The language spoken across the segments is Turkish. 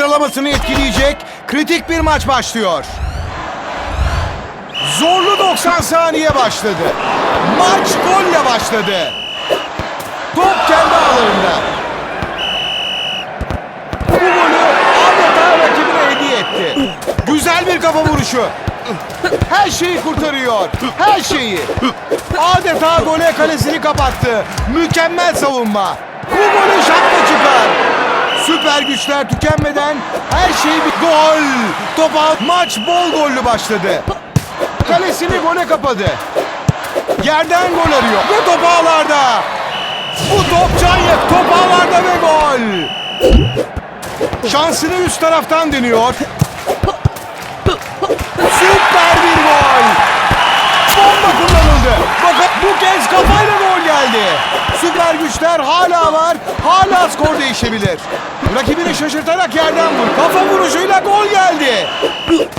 sıralamasını etkileyecek kritik bir maç başlıyor. Zorlu 90 saniye başladı. Maç golle başladı. Top kendi ağlarında. Bu golü adeta rakibine hediye etti. Güzel bir kafa vuruşu. Her şeyi kurtarıyor. Her şeyi. Adeta gole kalesini kapattı. Mükemmel savunma. Bu golü çıkar. Süper güçler tükenmeden her şey bir gol. Topa maç bol gollü başladı. Kalesini gole kapadı. Yerden gol arıyor ve top ağlarda. Bu top Canyek top ağlarda ve gol. Şansını üst taraftan deniyor. Süper bir gol. Bomba kullanıldı. Bakın bu kez kafayla gol geldi. Güçler hala var. Hala skor değişebilir. Rakibini şaşırtarak yerden vur. Kafa vuruşuyla gol geldi.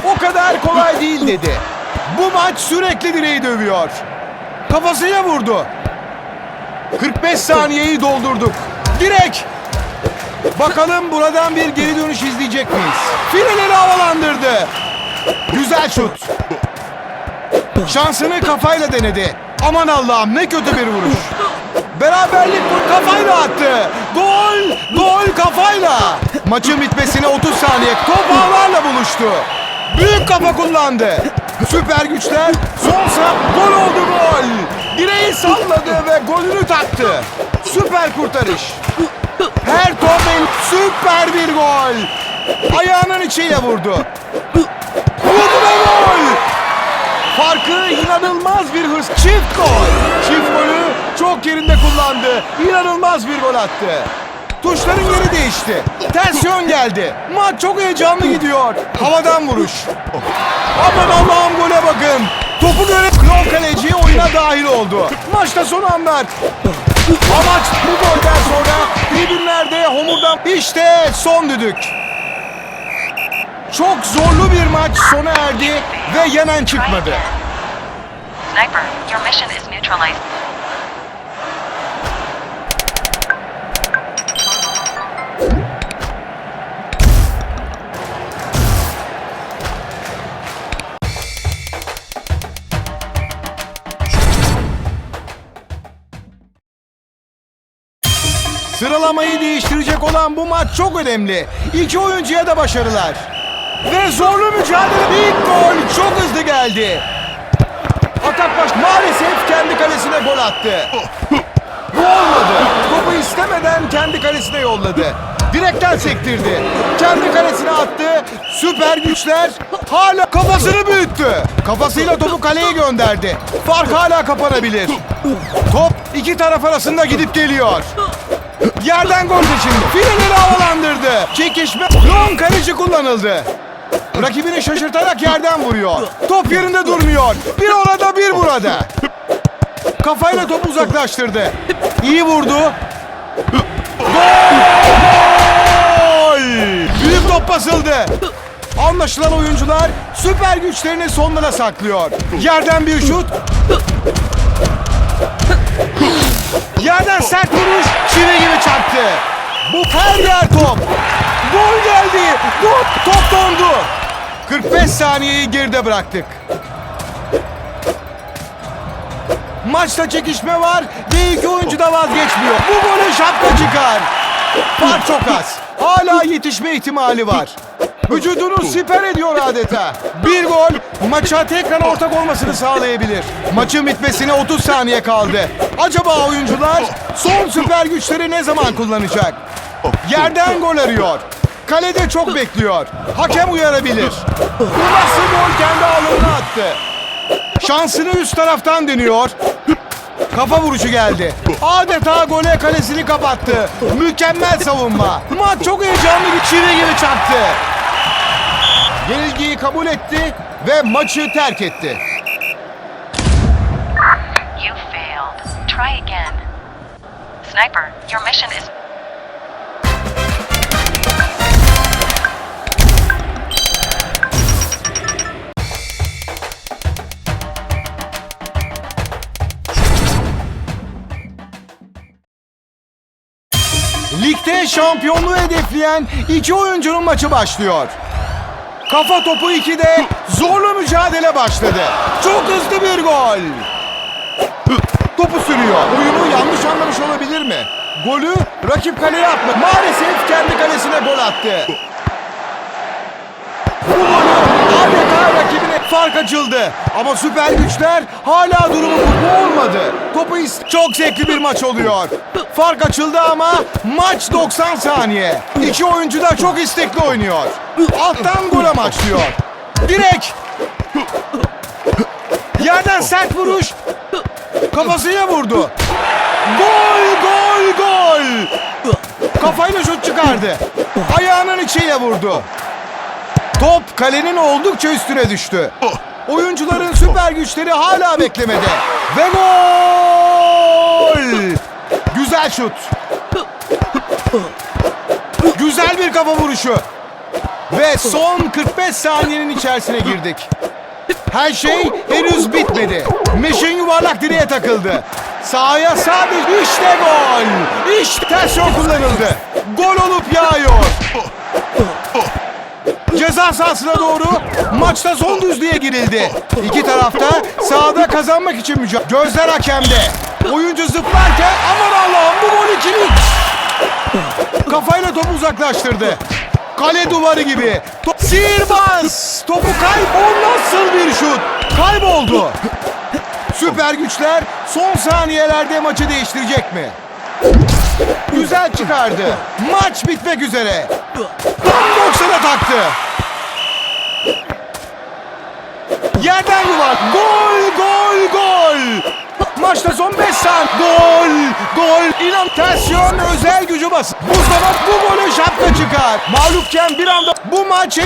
O kadar kolay değil dedi. Bu maç sürekli direği dövüyor. Kafasıyla vurdu. 45 saniyeyi doldurduk. Direk. Bakalım buradan bir geri dönüş izleyecek miyiz? Fileleri havalandırdı. Güzel şut. Şansını kafayla denedi. Aman Allah'ım ne kötü bir vuruş. Beraberlik bu kafayla attı. Gol! Gol kafayla. Maçın bitmesine 30 saniye top ağlarla buluştu. Büyük kafa kullandı. Süper güçler son sağ gol oldu gol. Direği salladı ve golünü taktı. Süper kurtarış. Her top süper bir gol. Ayağının içiyle vurdu. Vurdu ve gol. Farkı inanılmaz bir hırs. Çift gol. Çok yerinde kullandı. İnanılmaz bir gol attı. Tuşların yeri değişti. Ters yön geldi. Maç çok heyecanlı gidiyor. Havadan vuruş. Aman Allah'ım gole bakın. Topu göre Klon kaleci oyuna dahil oldu. Maçta son anlar. Amaç bu golden sonra tribünlerde homurdan işte son düdük. Çok zorlu bir maç sona erdi ve yenen çıkmadı. Sniper, your mission is neutralized. Sıralamayı değiştirecek olan bu maç çok önemli. İki oyuncuya da başarılar. Ve zorlu mücadele ilk gol çok hızlı geldi. Atak baş maalesef kendi kalesine gol attı. Bu olmadı. Topu istemeden kendi kalesine yolladı. Direkten sektirdi. Kendi kalesine attı. Süper güçler hala kafasını büyüttü. Kafasıyla topu kaleye gönderdi. Fark hala kapanabilir. Top iki taraf arasında gidip geliyor. Yerden gol seçildi. Fileleri havalandırdı. Çekişme. Long kaleci kullanıldı. Rakibini şaşırtarak yerden vuruyor. Top yerinde durmuyor. Bir orada bir burada. Kafayla topu uzaklaştırdı. İyi vurdu. Gol! Büyük top basıldı. Anlaşılan oyuncular süper güçlerini sonlara saklıyor. Yerden bir şut. Çarptı. Bu her yer top. Gol geldi. Gol. Top dondu. 45 saniyeyi geride bıraktık. Maçta çekişme var ve iki oyuncu da vazgeçmiyor. Bu golü şapka çıkar. Fark çok az. Hala yetişme ihtimali var. Vücudunu siper ediyor adeta. Bir gol maça tekrar ortak olmasını sağlayabilir. Maçın bitmesine 30 saniye kaldı. Acaba oyuncular son süper güçleri ne zaman kullanacak? Yerden gol arıyor. Kalede çok bekliyor. Hakem uyarabilir. Bu nasıl gol kendi ağlarına attı. Şansını üst taraftan deniyor. Kafa vuruşu geldi. Adeta gole kalesini kapattı. Mükemmel savunma. Maç çok heyecanlı bir çivi gibi çarptı. Yenilgiyi kabul etti ve maçı terk etti. You failed. Try again. Sniper, your mission is Ligde şampiyonluğu hedefleyen iki oyuncunun maçı başlıyor. Kafa topu 2'de zorlu mücadele başladı. Çok hızlı bir gol. Topu sürüyor. Oyunu yanlış anlamış olabilir mi? Golü rakip kaleye atmadı. Maalesef kendi kalesine gol attı. Bu golü adeta rakibine fark açıldı. Ama süper güçler hala durumu bu olmadı. Topu ist- çok zevkli bir maç oluyor. Fark açıldı ama maç 90 saniye. İki oyuncu da çok istekli oynuyor. Alttan gol amaçlıyor. Direk. Yerden sert vuruş. Kafasıyla vurdu. Gol, gol, gol. Kafayla şut çıkardı. Ayağının içiyle vurdu. Top kalenin oldukça üstüne düştü. Oyuncuların süper güçleri hala beklemede. Ve gol! Güzel şut. Güzel bir kafa vuruşu. Ve son 45 saniyenin içerisine girdik. Her şey henüz bitmedi. Meşin yuvarlak direğe takıldı. Sahaya sadece işte gol. İşte ters yol kullanıldı. Gol olup yağıyor. Ceza sahasına doğru maçta son düzlüğe girildi. İki tarafta sahada kazanmak için mücadele. Gözler hakemde. Oyuncu zıplarken aman Allah'ım bu gol ikilik. Kafayla topu uzaklaştırdı. Kale duvarı gibi. Top... Sihirbaz! Topu kaybol nasıl bir şut? Kayboldu. Süper güçler son saniyelerde maçı değiştirecek mi? Güzel çıkardı. Maç bitmek üzere. Tam 90'a taktı. Yerden yuvar. Gol, gol, gol. Maçta son 5 saniye. Gol, gol. İnan tersiyon özel gücü bas. Mustafa bu golü şapka çıkar. Mağlupken bir anda bu maç